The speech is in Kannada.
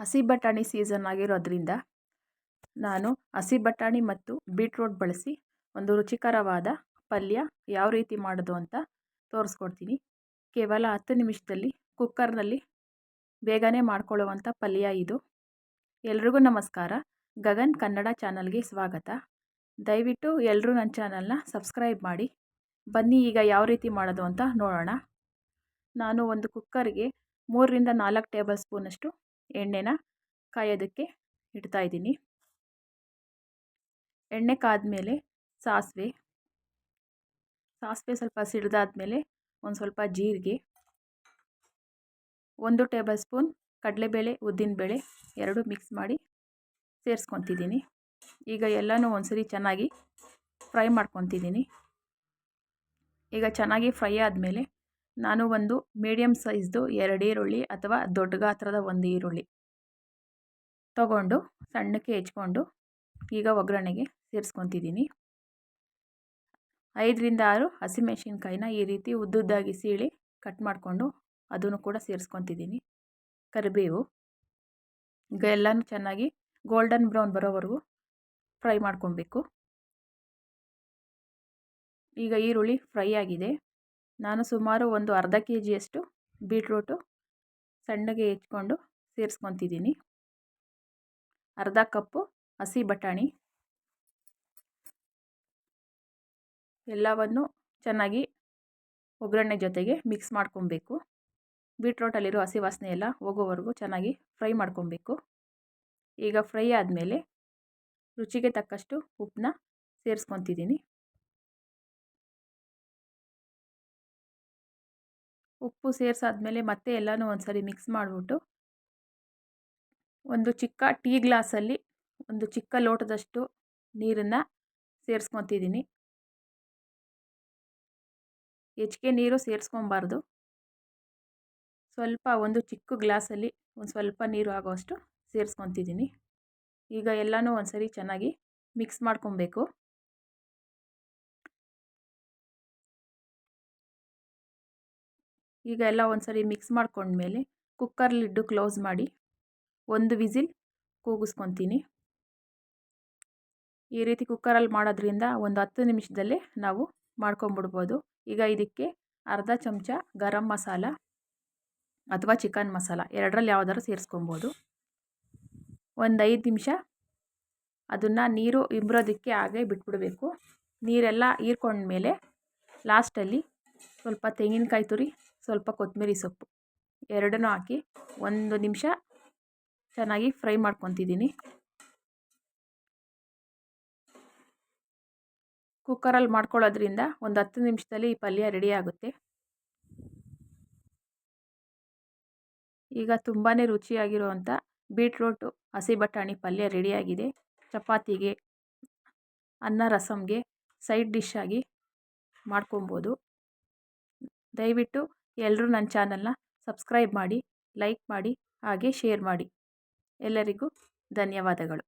ಹಸಿ ಬಟಾಣಿ ಸೀಸನ್ ಆಗಿರೋದ್ರಿಂದ ನಾನು ಹಸಿ ಬಟಾಣಿ ಮತ್ತು ಬೀಟ್ರೋಟ್ ಬಳಸಿ ಒಂದು ರುಚಿಕರವಾದ ಪಲ್ಯ ಯಾವ ರೀತಿ ಮಾಡೋದು ಅಂತ ತೋರಿಸ್ಕೊಡ್ತೀನಿ. ಕೇವಲ ಹತ್ತು ನಿಮಿಷದಲ್ಲಿ ಕುಕ್ಕರ್ನಲ್ಲಿ ಬೇಗನೆ ಮಾಡ್ಕೊಳ್ಳುವಂಥ ಪಲ್ಯ ಇದು. ಎಲ್ರಿಗೂ ನಮಸ್ಕಾರ. ಗಗನ್ ಕನ್ನಡ ಚಾನಲ್ಗೆ ಸ್ವಾಗತ. ದಯವಿಟ್ಟು ಎಲ್ಲರೂ ನನ್ನ ಚಾನಲ್ನ ಸಬ್ಸ್ಕ್ರೈಬ್ ಮಾಡಿ. ಬನ್ನಿ ಈಗ ಯಾವ ರೀತಿ ಮಾಡೋದು ಅಂತ ನೋಡೋಣ. ನಾನು ಒಂದು ಕುಕ್ಕರ್ಗೆ ಮೂರರಿಂದ ನಾಲ್ಕು ಟೇಬಲ್ ಸ್ಪೂನಷ್ಟು ಎಣ್ಣೆನ ಕಾಯೋದಕ್ಕೆ ಇಡ್ತಾಯಿದ್ದೀನಿ ಎಣ್ಣೆ ಕಾದ್ಮೇಲೆ ಸಾಸಿವೆ. ಸಾಸಿವೆ ಸ್ವಲ್ಪ ಸಿಡಿದಾದ್ಮೇಲೆ ಒಂದು ಸ್ವಲ್ಪ ಜೀರಿಗೆ. ಒಂದು ಟೇಬಲ್ ಸ್ಪೂನ್ ಕಡಲೆಬೇಳೆ ಉದ್ದಿನಬೇಳೆ ಎರಡು ಮಿಕ್ಸ್ ಮಾಡಿ ಸೇರಿಸ್ಕೊತಿದ್ದೀನಿ. ಈಗ ಎಲ್ಲನೂ ಒಂದ್ಸರಿ ಚೆನ್ನಾಗಿ ಫ್ರೈ ಮಾಡ್ಕೊತಿದ್ದೀನಿ. ಈಗ ಚೆನ್ನಾಗಿ ಫ್ರೈ ಆದಮೇಲೆ ನಾನು ಒಂದು ಮೀಡಿಯಮ್ ಸೈಜ್ದು ಎರಡು ಈರುಳ್ಳಿ ಅಥವಾ ದೊಡ್ಡ ಗಾತ್ರದ ಒಂದು ಈರುಳ್ಳಿ. ತಗೊಂಡು ಸಣ್ಣಕ್ಕೆ ಹೆಚ್ಕೊಂಡು ಈಗ ಒಗ್ಗರಣೆಗೆ ಸೇರಿಸ್ಕೊತಿದ್ದೀನಿ. ಐದರಿಂದ ಆರು ಹಸಿಮೆಣಸಿನ್ಕಾಯಿನ ಈ ರೀತಿ ಉದ್ದುದ್ದಾಗಿ ಸೀಳಿ ಕಟ್ ಮಾಡಿಕೊಂಡು ಅದನ್ನು ಕೂಡ ಸೇರಿಸ್ಕೊತಿದ್ದೀನಿ. ಕರಿಬೇವು. ಈಗ ಎಲ್ಲನೂ ಚೆನ್ನಾಗಿ ಗೋಲ್ಡನ್ ಬ್ರೌನ್ ಬರೋವರೆಗೂ ಫ್ರೈ ಮಾಡ್ಕೊಬೇಕು. ಈಗ ಈರುಳ್ಳಿ ಫ್ರೈ ಆಗಿದೆ. ನಾನು ಸುಮಾರು ಒಂದು ಅರ್ಧ ಕೆ ಜಿಯಷ್ಟು ಬೀಟ್ರೂಟು ಸಣ್ಣಗೆ ಹೆಚ್ಕೊಂಡು ಸೇರಿಸ್ಕೊತಿದ್ದೀನಿ. ಅರ್ಧ ಕಪ್ಪು ಹಸಿ ಬಟಾಣಿ. ಎಲ್ಲವನ್ನು ಚೆನ್ನಾಗಿ ಒಗ್ಗರಣೆ ಜೊತೆಗೆ ಮಿಕ್ಸ್ ಮಾಡ್ಕೊಬೇಕು. ಬೀಟ್ರೋಟಲ್ಲಿರೋ ಹಸಿ ವಾಸನೆ ಎಲ್ಲ ಹೋಗೋವರೆಗೂ ಚೆನ್ನಾಗಿ ಫ್ರೈ ಮಾಡ್ಕೊಬೇಕು. ಈಗ ಫ್ರೈ ಆದಮೇಲೆ ರುಚಿಗೆ ತಕ್ಕಷ್ಟು ಉಪ್ಪನ್ನ ಸೇರಿಸ್ಕೊತಿದ್ದೀನಿ. ಉಪ್ಪು ಸೇರಿಸಾದ್ಮೇಲೆ ಮತ್ತೆ ಎಲ್ಲನೂ ಒಂದ್ಸರಿ ಮಿಕ್ಸ್ ಮಾಡಿಬಿಟ್ಟು, ಒಂದು ಚಿಕ್ಕ ಟೀ ಗ್ಲಾಸಲ್ಲಿ ಒಂದು ಚಿಕ್ಕ ಲೋಟದಷ್ಟು ನೀರನ್ನು ಸೇರಿಸ್ಕೊತಿದ್ದೀನಿ ಹೆಚ್ಚಿಗೆ ನೀರು ಸೇರಿಸ್ಕೊಬಾರ್ದು. ಸ್ವಲ್ಪ ಒಂದು ಚಿಕ್ಕ ಗ್ಲಾಸಲ್ಲಿ ಒಂದು ಸ್ವಲ್ಪ ನೀರು ಆಗೋಷ್ಟು ಸೇರಿಸ್ಕೊತಿದ್ದೀನಿ ಈಗ ಎಲ್ಲನೂ ಒಂದ್ಸರಿ ಚೆನ್ನಾಗಿ ಮಿಕ್ಸ್ ಮಾಡ್ಕೊಬೇಕು. ಈಗ ಎಲ್ಲ ಒಂದು ಸರಿ ಮಿಕ್ಸ್ ಮಾಡ್ಕೊಂಡ್ಮೇಲೆ ಕುಕ್ಕರ್ ಲಿಡ್ಡು ಕ್ಲೋಸ್ ಮಾಡಿ ಒಂದು ವಿಸಿಲ್ ಕೂಗಿಸ್ಕೊತೀನಿ. ಈ ರೀತಿ ಕುಕ್ಕರಲ್ಲಿ ಮಾಡೋದ್ರಿಂದ ಒಂದು ಹತ್ತು ನಿಮಿಷದಲ್ಲೇ ನಾವು ಮಾಡ್ಕೊಂಬಿಡ್ಬೋದು. ಈಗ ಇದಕ್ಕೆ ಅರ್ಧ ಚಮಚ ಗರಂ ಮಸಾಲ ಅಥವಾ ಚಿಕನ್ ಮಸಾಲ ಎರಡರಲ್ಲಿ ಯಾವುದಾದ್ರು ಸೇರಿಸ್ಕೊಬೋದು. ಒಂದು ಐದು ನಿಮಿಷ ಅದನ್ನು ನೀರು ಇಂಬ್ರೋದಕ್ಕೆ ಹಾಗೆ ಬಿಟ್ಬಿಡಬೇಕು. ನೀರೆಲ್ಲ ಹೀರ್ಕೊಂಡ್ಮೇಲೆ ಲಾಸ್ಟಲ್ಲಿ ಸ್ವಲ್ಪ ತೆಂಗಿನಕಾಯಿ ತುರಿ ಸ್ವಲ್ಪ ಕೊತ್ತಂಬರಿ ಸೊಪ್ಪು. ಎರಡನ್ನೂ ಹಾಕಿ ಒಂದು ನಿಮಿಷ ಚೆನ್ನಾಗಿ ಫ್ರೈ ಮಾಡ್ಕೊತಿದ್ದೀನಿ. ಕುಕ್ಕರಲ್ಲಿ ಮಾಡ್ಕೊಳ್ಳೋದ್ರಿಂದ ಒಂದು ಹತ್ತು ನಿಮಿಷದಲ್ಲಿ ಈ ಪಲ್ಯ ರೆಡಿ ಆಗುತ್ತೆ. ಈಗ ತುಂಬಾ ರುಚಿಯಾಗಿರುವಂಥ ಬೀಟ್ರೋಟು, ಹಸಿ ಬಟಾಣಿ ಪಲ್ಯ ರೆಡಿಯಾಗಿದೆ. ಚಪಾತಿಗೆ, ಅನ್ನ ರಸಮ್ಗೆ ಸೈಡ್ ಡಿಶ್ ಆಗಿ ಮಾಡ್ಕೊಬೋದು. ದಯವಿಟ್ಟು ಎಲ್ಲರೂ ನನ್ನ ಚಾನಲ್ನ ಸಬ್ಸ್ಕ್ರೈಬ್ ಮಾಡಿ ಲೈಕ್ ಮಾಡಿ ಹಾಗೆ ಶೇರ್ ಮಾಡಿ. ಎಲ್ಲರಿಗೂ ಧನ್ಯವಾದಗಳು.